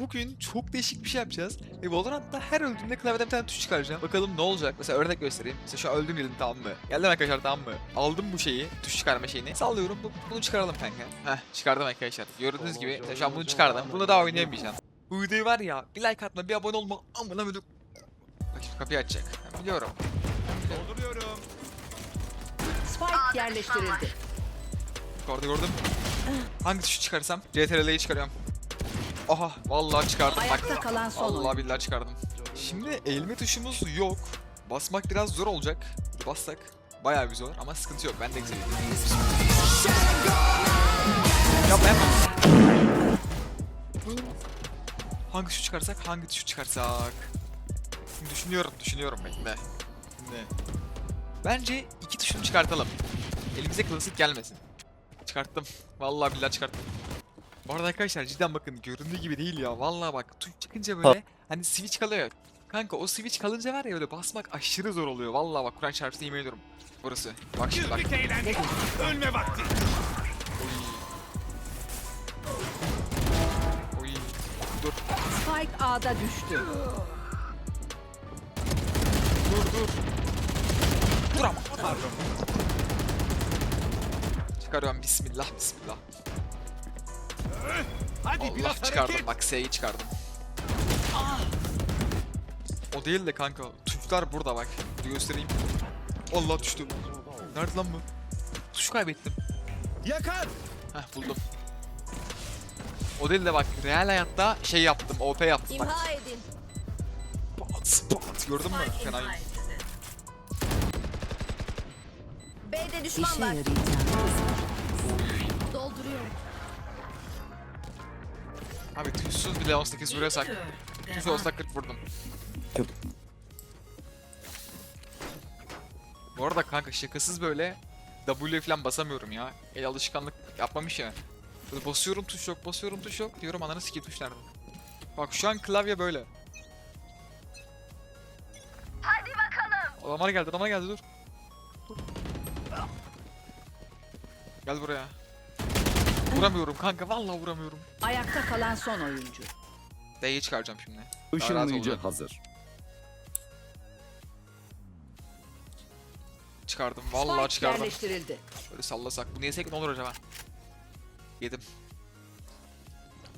bugün çok değişik bir şey yapacağız. Ve Valorant'ta her öldüğümde klavyeden bir tane tuş çıkaracağım. Bakalım ne olacak? Mesela örnek göstereyim. Mesela şu an öldüm dedim tamam mı? Geldim arkadaşlar tamam mı? Aldım bu şeyi, tuş çıkarma şeyini. Sallıyorum bu, bunu çıkaralım kanka. Heh çıkardım arkadaşlar. Gördüğünüz gibi mesela şu an bunu çıkardım. Bunu daha oynayamayacağım. Bu videoyu var ya bir like atma bir abone olma amına böyle. Bak şimdi kapıyı açacak. Ben biliyorum. Dolduruyorum. Spike yerleştirildi. Orada gördüm. Hangi tuşu çıkarsam? CTRL'yi çıkarıyorum. Aha vallahi çıkardım bak. Ayakta kalan son Allah billahi çıkardım. Şimdi eğilme tuşumuz yok. Basmak biraz zor olacak. Bassak bayağı bir zor ama sıkıntı yok. Ben de güzel. Yapma yapma. Hangi tuşu çıkarsak? Hangi tuşu çıkarsak? Şimdi düşünüyorum, düşünüyorum bekle. Şimdi bence iki tuşunu çıkartalım. Elimize klasik gelmesin. Çıkarttım. Vallahi billahi çıkarttım. Bu arada arkadaşlar cidden bakın göründüğü gibi değil ya. Vallahi bak tuş çıkınca böyle hani switch kalıyor. Kanka o switch kalınca var ya böyle basmak aşırı zor oluyor. Vallahi bak Kur'an çarpsın yemin ediyorum. Burası. Bak şimdi bak. Eğlendik. Ölme vakti. Oy. Dur. Spike A'da düştü. Dur dur. Dur ama. Pardon. Çıkarıyorum bismillah bismillah. Hadi Allah biraz çıkardım hareket. bak S'yi çıkardım. O değil de kanka tuşlar burada bak. Bir göstereyim. Allah düştü. Nerede lan bu? Tuş kaybettim. Yakar. Heh buldum. O değil de bak real hayatta şey yaptım OP yaptım bak. İmha edin. Pat pat gördün mü? Fenayım. B'de düşman var. Dolduruyorum. Abi tuşsuz bile 18 vuruyorsak. Tuş olsa 40 vurdum. Bu arada kanka şakasız böyle W falan basamıyorum ya. El alışkanlık yapmamış ya. Böyle basıyorum tuş yok, basıyorum tuş yok. Diyorum ananı sikeyim tuş nerede? Bak şu an klavye böyle. Hadi bakalım. Adamlar geldi, adamlar geldi dur. Dur. Gel buraya. Vuramıyorum kanka, vallahi vuramıyorum. Ayakta kalan son oyuncu. D'yi çıkaracağım şimdi. Işınlayıcı olacak. hazır. Çıkardım, vallahi Spike çıkardım. yerleştirildi. Böyle sallasak. Bunu yesek ne olur acaba? Yedim.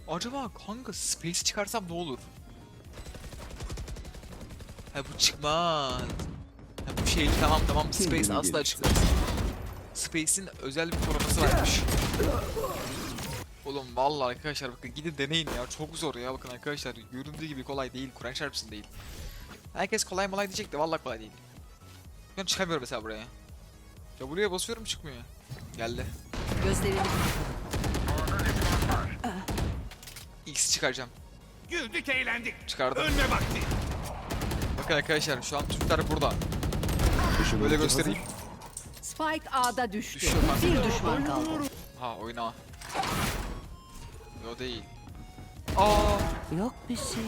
Acaba kanka space çıkarsam ne olur? Ha bu çıkmaz. Ha bu şey tamam tamam space asla çıkmaz. Space'in özel bir koruması varmış. Oğlum vallahi arkadaşlar bakın gidin deneyin ya çok zor ya bakın arkadaşlar göründüğü gibi kolay değil Kur'an çarpsın değil. Herkes kolay molay diyecek de vallahi kolay değil. Ben çıkamıyorum mesela buraya. Ya buraya basıyorum çıkmıyor. Geldi. Gözlerini X çıkaracağım. Güldük eğlendik. Çıkardım. Ölme vakti. Bakın arkadaşlar şu an Türkler burada. Böyle göstereyim. Spike A'da düştü. Düşüyor. Bir düşman kaldı. Ha oyna. Yo değil. Aa Yok bir şey.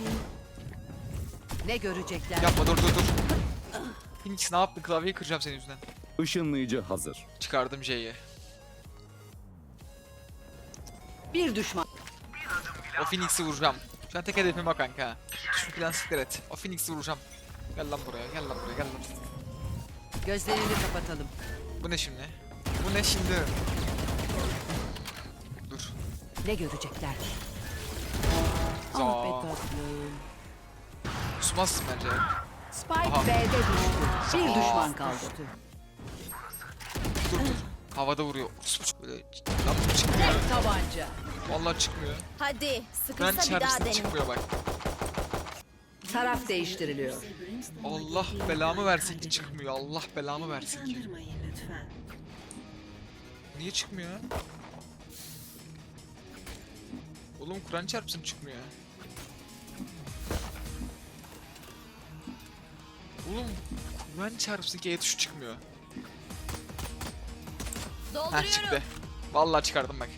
Ne görecekler? yapma dur dur dur. Phoenix ne yaptın? Klavyeyi kıracağım senin yüzünden. Işınlayıcı hazır. Çıkardım J'yi. Bir düşman. O Phoenix'i vuracağım. Şu an tek hedefim o kanka. Şu plan siktir et. O Phoenix'i vuracağım. Gel lan buraya, gel lan buraya, gel lan. Gözlerini kapatalım. Bu ne şimdi? Bu ne şimdi? Ne görecekler? Ah be tatlım. Bence. Spike Aha. B'de düştü. Bir düşman kaldı. Dur dur. Havada vuruyor. Böyle lan bu çıkmıyor. Tek tabanca. Vallahi çıkmıyor. Hadi. Ben Sıkıysa bir daha denin. çıkmıyor bak. Taraf değiştiriliyor. Allah belamı versin ki çıkmıyor. Allah belamı versin ki. Niye çıkmıyor? Oğlum Kur'an çarpsın çıkmıyor. ya. Oğlum Kur'an çarpsın ki E tuşu çıkmıyor. Heh Dolduruyorum. çıktı. Vallahi çıkardım bak.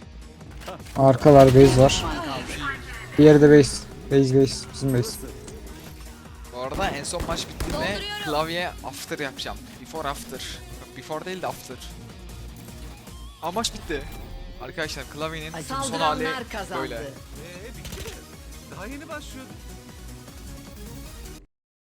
Arkalar base var. Düşman kaldı. Diğeri de base. Base base. Bizim base. Bu arada en son maç bittiğinde klavye after yapacağım. Before after. Before değil de after. Aa maç bitti. Arkadaşlar klavyenin son hali kazandı. böyle. Daha yeni başlıyorduk.